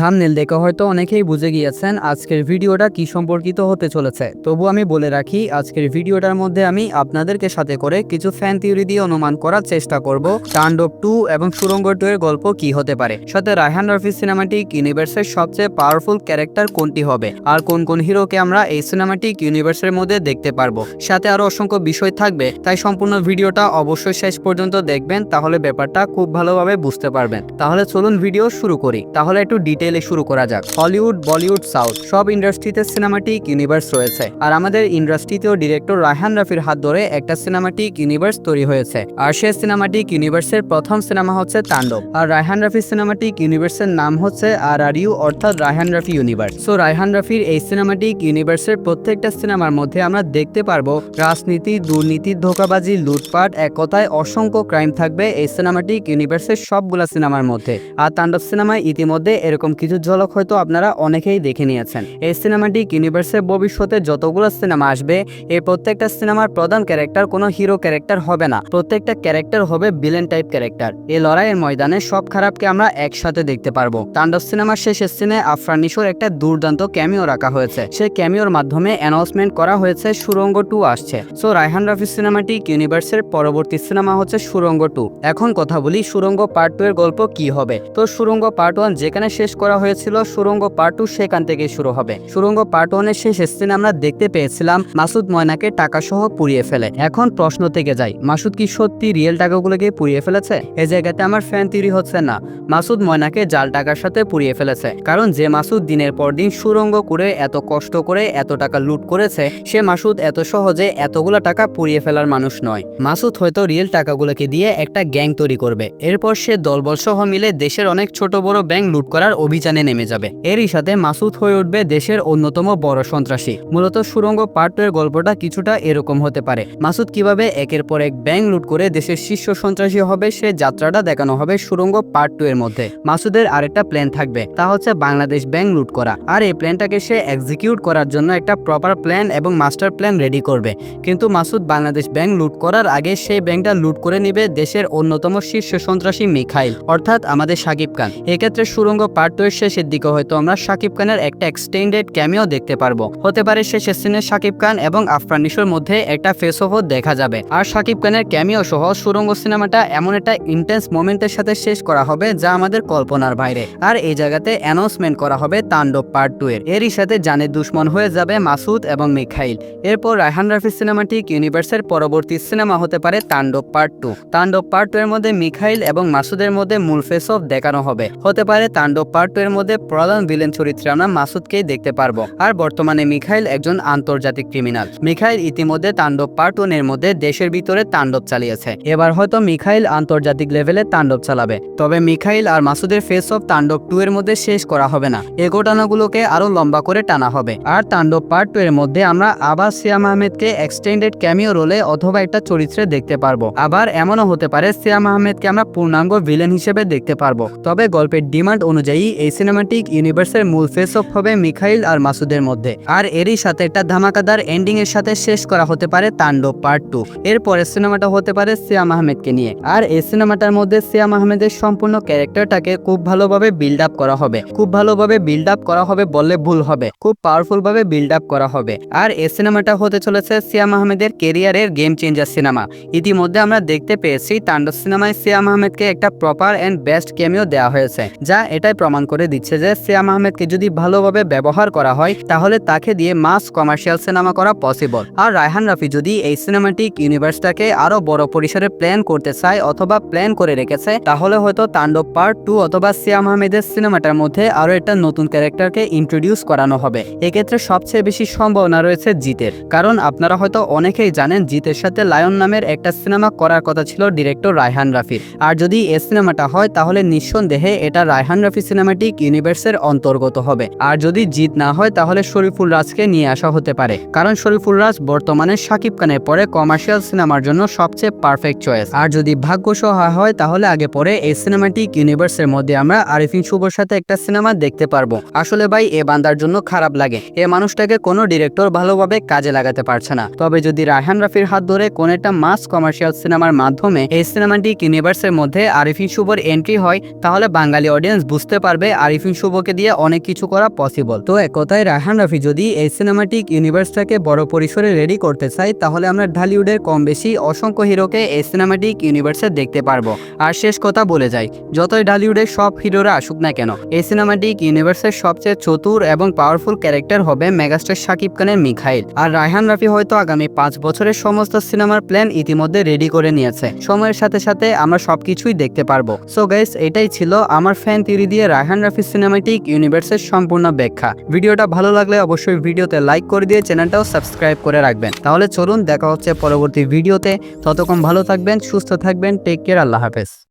Thumbnail দেখে হয়তো অনেকেই বুঝে গিয়েছেন আজকের ভিডিওটা কি সম্পর্কিত হতে চলেছে। তবু আমি বলে রাখি, আজকের ভিডিওটার মধ্যে আমি আপনাদেরকে সাথে করে কিছু ফ্যান থিওরি দিয়ে অনুমান করার চেষ্টা করব, তাণ্ডব টু এবং সুরঙ্গ টু এর গল্প কি হতে পারে। সাথে রায়হান রফি সিনেমাটিক ইউনিভার্সের সবচেয়ে পাওয়ারফুল ক্যারেক্টার কোনটি হবে? আর কোন কোন হিরোকে আমরা এই সিনেমাটিক ইউনিভার্সের মধ্যে দেখতে পারব? সাথে আরও অসংখ্য বিষয় থাকবে, তাই সম্পূর্ণ ভিডিওটা অবশ্যই শেষ পর্যন্ত দেখবেন, তাহলে ব্যাপারটা খুব ভালোভাবে বুঝতে পারবেন। তাহলে চলুন ভিডিও শুরু করি। তাহলে একটু ডিটেইলে শুরু করা যাক। হলিউড বলিউড সাউথ সব ইন্ডাস্ট্রিতে সিনেমাটিক ইউনিভার্স রয়েছে। আর আমাদের ইন্ডাস্ট্রিতেও ডিরেক্টর রায়হান রাফির হাত ধরে একটা সিনেমাটিক ইউনিভার্স তৈরি হয়েছে। আর সে সিনেমাটিক ইউনিভার্সের প্রথম সিনেমা হচ্ছে তাণ্ডব। আর রায়হান রাফি সিনেমাটিক ইউনিভার্সের নাম হচ্ছে আর আর ইউ, অর্থাৎ রায়হান রাফি ইউনিভার্স সো রায়হান রাফির এই সিনেমাটিক ইউনিভার্সের প্রত্যেকটা সিনেমার মধ্যে আমরা দেখতে পারব রাজনীতি, দুর্নীতি, ধোকাবাজি, লুটপাট এক কথায় অসংখ্য ক্রাইম থাকবে এই সিনেমাটিক ইউনিভার্সের সবগুলা সিনেমার মধ্যে। আর তাণ্ডব সিনেমায় ইতিমধ্যে এরকম কিছু ঝলক হয়তো আপনারা অনেকেই দেখে নিয়েছেন। এই সিনেমাটিক ইউনিভার্সের ভবিষ্যতে যতগুলো সিনেমা আসবে এই প্রত্যেকটা সিনেমার প্রধান ক্যারেক্টার কোনো হিরো ক্যারেক্টার হবে না। প্রত্যেকটা ক্যারেক্টার হবে ভিলেন টাইপ ক্যারেক্টার এই লড়াইয়ের ময়দানে সব খারাপকে আমরা একসাথে দেখতে পারব। তাণ্ডব সিনেমার শেষের সিনে আফরান নিশোর একটা দুর্দান্ত ক্যামিও রাখা হয়েছে। সে ক্যামিওর মাধ্যমে অ্যানাউন্সমেন্ট করা হয়েছে, সুরঙ্গ টু আসছে। সো রায়হান রাফি সিনেমাটিক ইউনিভার্সের পরবর্তী সিনেমা হচ্ছে সুরঙ্গ টু এখন কথা বলি সুরঙ্গ পার্ট টু এর গল্প কি হবে? তো সুরঙ্গ পার্ট ওয়ান যেখানে শেষ করা হয়েছিল সুরঙ্গ পার্ট টু সেখান থেকে শুরু হবে। সুরঙ্গ পার্ট ওয়ানের শেষ সিনে আমরা দেখতে পেয়েছিলাম মাসুদ ময়নাকে টাকা সহ পুড়িয়ে ফেলে। এখন প্রশ্ন থেকে যাই, মাসুদ কি সত্যি রিয়েল টাকাগুলোকে পুড়িয়ে ফেলেছে? এই জায়গাতে আমার ফ্যান তৈরি হচ্ছে না। মাসুদ ময়নাকে জাল টাকার সাথে পুড়িয়ে ফেলেছে। কারণ যে মাসুদ দিনের পর দিন সুরঙ্গ করে এত কষ্ট করে এত টাকা লুট করেছে, সে মাসুদ এত সহজে এতগুলো টাকা পুড়িয়ে ফেলার মানুষ নয়। মাসুদ হয়তো রিয়েল টাকাগুলোকে দিয়ে একটা গ্যাং তৈরি করবে। এরপর সে দলবল সহ মিলে দেশের অনেক ছোট বড় ব্যাংক লুট করার অভিযানে নেমে যাবে। এরই সাথে মাসুদ হয়ে উঠবে দেশের অন্যতম বড় সন্ত্রাসী। মূলত সুরঙ্গ পার্ট এর গল্পটা কিছুটা এরকম হতে পারে। মাসুদ কীভাবে একের পর এক ব্যাংক লুট করে দেশের শীর্ষ সন্ত্রাসী হবে, সে যাত্রাটা দেখানো হবে সুরঙ্গ পার্ট টু এর মধ্যে। মাসুদের আরেকটা প্ল্যান থাকবে, তা হচ্ছে বাংলাদেশ ব্যাংক লুট করা। আর এই প্ল্যানটাকে সে এক্সিকিউট করার জন্য একটা প্রপার প্ল্যান এবং মাস্টার প্ল্যান রেডি করবে। কিন্তু মাসুদ বাংলাদেশ ব্যাংক লুট করার আগে সেই ব্যাংকটা লুট করে নিবে দেশের অন্যতম শীর্ষ সন্ত্রাসী মিখাইল, অর্থাৎ আমাদের সাকিব খান। এক্ষেত্রে সুরঙ্গ পার্ট টু এর শেষের দিকে হয়তো আমরা সাকিব খানের একটা এক্সটেন্ডেড ক্যামিও দেখতে পারব। হতে পারে শেষের সিনে সাকিব খান এবং আফরান নিশোর মধ্যে একটা ফেস অফ দেখা যাবে। আর সাকিব খানের ক্যামিও সহ সুরঙ্গ সিনেমাটা এমন একটা ইন্টেন্স মোমেন্টের সাথে শেষ করা হবে যা আমাদের কল্পনার বাইরে। আর এই জায়গাতে অ্যানাউন্সমেন্ট করা হবে তাণ্ডব পার্ট টু এর। এরই সাথে জানের দুশ্মন হয়ে যাবে মাসুদ এবং মিখাইল। এরপর রায়হান রাফি সিনেমাটিক ইউনিভার্সের পরবর্তী সিনেমা হতে পারে Tandob part two Tandob part two এর মধ্যে মিখাইল এবং মাসুদের মধ্যে মূল ফেস অফ দেখানো হবে। হতে পারে তাণ্ডব পার্ট টু এর মধ্যে প্রধান ভিলেন চরিত্রে আমরা মাসুদকেই দেখতে পারব। আর বর্তমানে মিখাইল একজন আন্তর্জাতিক ক্রিমিনাল। মিখাইল ইতিমধ্যে তাণ্ডব পার্ট ওয়ানের মধ্যে দেশের ভিতরে তাণ্ডব চালিয়েছে। এবার হয়তো মিখাইল আন্তর্জাতিক লেভেলে তাণ্ডব চালাবে। তবে মিখাইল আর মাসুদের ফেস অফ তাণ্ডব টু এর মধ্যে শেষ করা হবে না। এ ঘটনাগুলোকে আরও লম্বা করে টানা হবে। আর তাণ্ডব পার্ট টু এর মধ্যে আমরা আবার সিয়াম আহমেদকে এক্সটেন্ডেড ক্যামিও রোলে অথবা একটা চরিত্রে দেখতে পারব। আবার এমনও হতে পারে সিয়াম আহমেদকে আমরা পূর্ণাঙ্গ ভিলেন হিসেবে দেখতে পারব। তবে গল্পের ডিমান্ড অনুযায়ী এই সিনেমাটিক ইউনিভার্সের মূল ফেস অফ হবে মিখাইল আর মাসুদের মধ্যে। আর এরই সাথে একটা ধামাকাদার এন্ডিং এর সাথে শেষ করা হতে পারে তাণ্ডব পার্ট টু এরপরে সিনেমাটা হতে পারে সিয়াম আহমেদকে নিয়ে। আর এই সিনেমাটার মধ্যে সিয়াম আহমেদের সম্পূর্ণ ক্যারেক্টারটাকে খুব ভালোভাবে বিল্ড আপ করা হবে। খুব ভালোভাবে বিল্ড আপ করা হবে বললে ভুল হবে। খুব পাওয়ারফুল ভাবে বিল্ড আপ করা হবে। আর এই সিনেমাটা হতে চলেছে সিয়াম আহমেদের কেরিয়ারের গেম চেঞ্জার সিনেমা ইতিমধ্যে আমরা দেখতে পেয়েছি তাণ্ডব সিনেমায় সিয়াম আহমেদকে একটা প্রপার অ্যান্ড বেস্ট ক্যামিও দেওয়া হয়েছে, যা এটাই প্রমাণ করে দিচ্ছে যে সিয়াম আহমেদকে যদি ভালোভাবে ব্যবহার করা হয়, তাহলে তাকে দিয়ে মাস কমার্শিয়াল সিনেমা করা পসিবল। আর রায়হান রাফি যদি এই সিনেমাটিক ইউনিভার্সটাকে আরও বড় পরিসরে প্ল্যান করতে চায় অথবা প্ল্যান করে রেখেছে, তাহলে হয়তো তাণ্ডব পার্ট টু অথবা সিয়াম আহমেদের সিনেমাটার মধ্যে আরও একটা নতুন ক্যারেক্টারকে ইন্ট্রোডিউস করানো হবে। এক্ষেত্রে সবচেয়ে বেশি সম্ভাবনা রয়েছে জিতের। কারণ আপনারা হয়তো অনেকেই জানেন জিতের সাথে লায়ন নামের একটা সিনেমা করার কথা ছিল ডিরেক্টর রায়হান রাফির। আর যদি এই সিনেমাটা হয়, তাহলে নিঃসন্দেহে এটা রায়হান রাফি সিনেমাটিক ইউনিভার্সের অন্তর্গত হবে। আর যদি জিত না হয়, তাহলে শরীফুল রাজকে নিয়ে আসা হতে পারে। কারণ শরীফুল রাজ বর্তমানে শাকিব খানের পরে কমার্শিয়াল সিনেমার জন্য সবচেয়ে পারফেক্ট চয়েস আর যদি ভাগ্য সহায় হয়, তাহলে আগে পরে এই সিনেমাটিক ইউনিভার্সের মধ্যে আমরা আরিফিন শুভর সাথে একটা সিনেমা দেখতে পারব। আসলে ভাই, এ বান্দার জন্য খারাপ লাগে। এ মানুষটাকে কোনো ডিরেক্টর ভালোভাবে কাজে লাগাতে পারছে না। তবে যদি রায়হান রাফির হাত ধরে কোন একটা মাস কমার্শিয়াল সিনেমার মাধ্যমে এই সিনেমাটিক ইউনিভার্সের মধ্যে আরিফিন শুভর এন্ট্রি হয়, তাহলে বাঙালি অডিয়েন্স বুঝতে পারবে আরিফিন শুভকে দিয়ে অনেক কিছু করা পসিবল তো এক কথায় রায়হান রাফি, যদি এই সিনেমাটিক ইউনিভার্সটাকে বড় পরিসরে রেডি করতে চাই তাহলে আমরা ঢালিউডের কম বেশি অসংখ্য হিরোকে এই সিনেমাটিক ইউনিভার্সে দেখতে পারব। আর শেষ কথা বলে যাই, যতই ঢালিউডের সব হিরোরা আসুক না কেন, এই সিনেমাটিক ইউনিভার্সের সবচেয়ে চতুর এবং পাওয়ারফুল ক্যারেক্টার হবে মেগাস্টার শাকিব খানের মিখাইল। আর রায়হান রাফি হয়তো আগামী পাঁচ বছরের সমস্ত সিনেমার প্ল্যান ইতিমধ্যে রেডি করে নিয়েছে। সময়ের সাথে সাথে আমরা সবকিছুই দেখতে পারব। সো গাইস এটাই ছিল আমার ফ্যান থিওরি দিয়ে রায়হান রাফি সিনেমাটিক ইউনিভার্সের সম্পূর্ণ ব্যাখ্যা। ভিডিওটা ভালো লাগলে অবশ্যই ভিডিওতে লাইক করে দিয়ে চ্যানেলটাও সাবস্ক্রাইব করে রাখবেন। তাহলে চলুন দেখা হচ্ছে পরবর্তী ভিডিওতে। ততক্ষণ ভালো থাকবেন, সুস্থ থাকবেন টেক কেয়ার আল্লাহ হাফেজ।